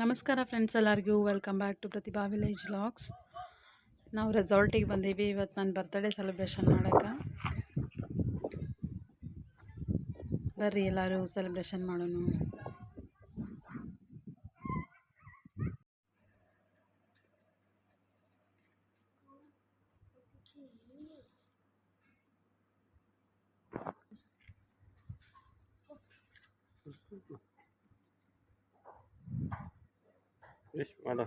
ನಮಸ್ಕಾರ ಫ್ರೆಂಡ್ಸ್ ಎಲ್ಲರಿಗೂ. Welcome back to Prathibha village vlogs ನಾವು ರೆಸಾರ್ಟಿಗೆ ಬಂದೀವಿ. ಇವತ್ತು ನನ್ನ ಬರ್ತ್ಡೇ ಸೆಲೆಬ್ರೇಷನ್ ಮಾಡೋಕ್ಕೆ. ಬರ್ರಿ ಎಲ್ಲರೂ ಸೆಲೆಬ್ರೇಷನ್ ಮಾಡೋಣ. ವಿಶ್ ಮಾಡು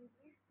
वीडियो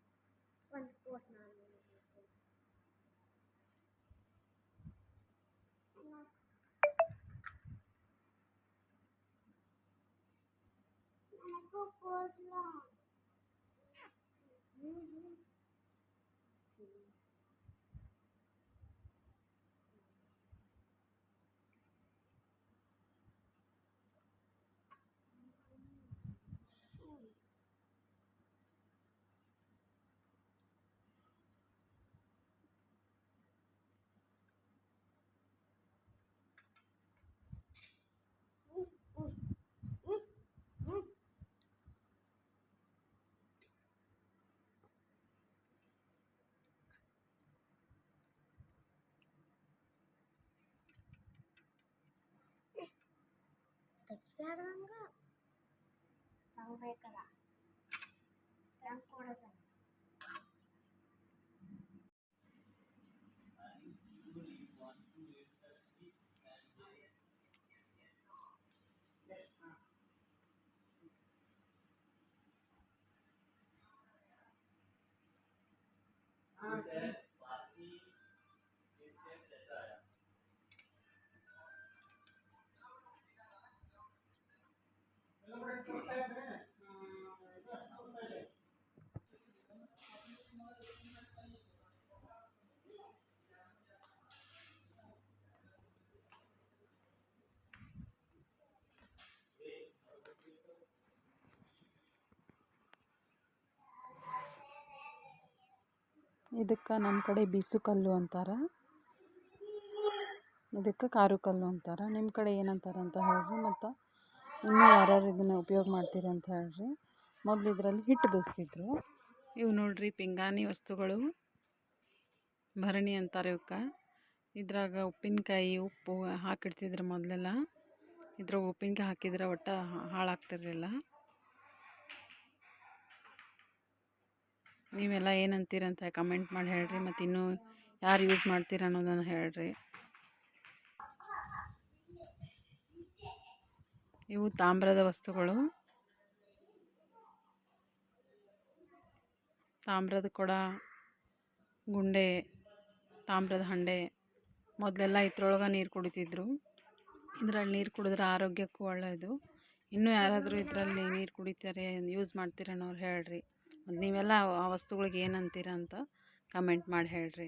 敵がなんが考えから ಇದಕ್ಕೆ ನಮ್ಮ ಕಡೆ ಬೀಸು ಕಲ್ಲು ಅಂತಾರೆ. ಇದಕ್ಕೆ ಕಾರು ಕಲ್ಲು ಅಂತಾರೆ. ನಿಮ್ಮ ಕಡೆ ಏನಂತಾರೆ ಅಂತ ಹೇಳ್ರಿ ಮತ್ತು ಇನ್ನೂ ಯಾರ್ಯಾರು ಇದನ್ನು ಉಪಯೋಗ ಮಾಡ್ತೀರಿ ಅಂತ ಹೇಳ್ರಿ. ಮೊದಲು ಇದರಲ್ಲಿ ಹಿಟ್ಟು ಬೇಯಿಸ್ತಿದ್ರು ಇವು ನೋಡ್ರಿ ಪಿಂಗಾಣಿ ವಸ್ತುಗಳು. ಭರಣಿ ಅಂತಾರೆ ಇವಕ್ಕೆ ಇದ್ರಾಗ ಉಪ್ಪಿನಕಾಯಿ, ಉಪ್ಪು ಹಾಕಿಡ್ತಿದ್ರು ಮೊದಲೆಲ್ಲ. ಇದ್ರಾಗ ಉಪ್ಪಿನಕಾಯಿ ಹಾಕಿದ್ರೆ ಒಟ್ಟು ಹಾಳಾಗ್ತಿರಲಿಲ್ಲ ನೀವೆಲ್ಲ ಏನಂತೀರಂತ ಕಮೆಂಟ್ ಮಾಡಿ ಹೇಳ್ರಿ, ಮತ್ತು ಇನ್ನೂ ಯಾರು ಯೂಸ್ ಮಾಡ್ತೀರ ಅನ್ನೋದನ್ನು ಹೇಳ್ರಿ. ಇವು ತಾಮ್ರದ ವಸ್ತುಗಳು. ತಾಮ್ರದ ಕೊಡ, ಗುಂಡೆ, ತಾಮ್ರದ ಹಂಡೆ, ಮೊದಲೆಲ್ಲ ಇದ್ರೊಳಗೆ ನೀರು ಕುಡಿತಿದ್ರು. ಇದರಲ್ಲಿ ನೀರು ಕುಡಿದ್ರೆ ಆರೋಗ್ಯಕ್ಕೂ ಒಳ್ಳೆಯದು ಇನ್ನೂ ಯಾರಾದರೂ ಇದರಲ್ಲಿ ನೀರು ಕುಡಿತಾರೆ ಯೂಸ್ ಮಾಡ್ತೀರ ಅನ್ನೋರು ಹೇಳ್ರಿ. ನೀವೆಲ್ಲ ಆ ವಸ್ತುಗಳಿಗೆ ಏನಂತೀರ ಅಂತ ಕಮೆಂಟ್ ಮಾಡಿ ಹೇಳ್ರಿ.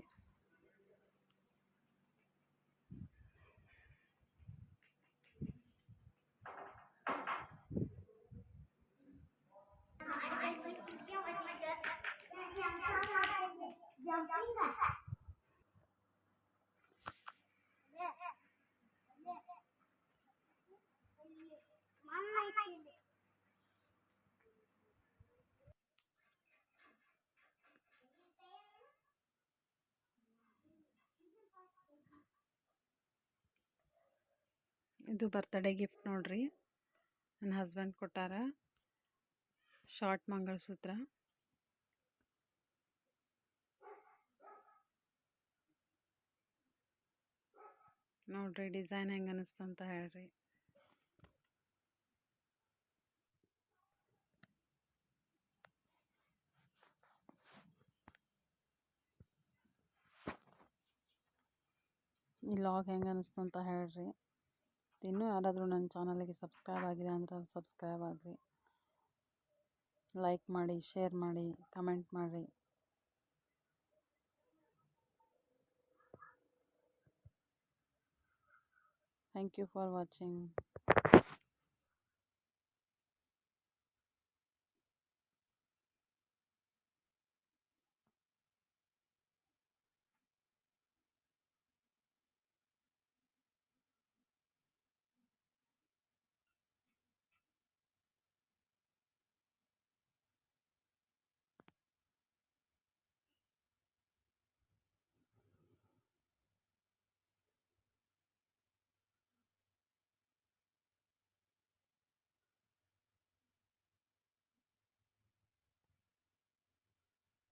ಇದು ಬರ್ತಡೇ ಗಿಫ್ಟ್ ನೋಡ್ರಿ. ನನ್ನ ಹಸ್ಬೆಂಡ್ ಕೊಟ್ಟಾರ. ಶಾರ್ಟ್ ಮಂಗಳಸೂತ್ರ. ನೋಡ್ರಿ ಡಿಸೈನ್ ಹೆಂಗೆ ಅನಿಸ್ತು ಅಂತ ಹೇಳ್ರಿ. ಈ ಲಾಗ್ ಹೆಂಗೆ ಅನಿಸ್ತು ಅಂತ ಹೇಳ್ರಿ. ಇನ್ನೂ ಯಾರಾದರೂ ನನ್ನ ಚಾನಲ್ಗೆ ಸಬ್ಸ್ಕ್ರೈಬ್ ಆಗಿಲ್ಲ ಅಂದರೆ ಸಬ್ಸ್ಕ್ರೈಬ್ ಆಗಿರಿ ಲೈಕ್ ಮಾಡಿ ಶೇರ್ ಮಾಡಿ ಕಮೆಂಟ್ ಮಾಡಿರಿ ಥ್ಯಾಂಕ್ ಯು ಫಾರ್ ವಾಚಿಂಗ್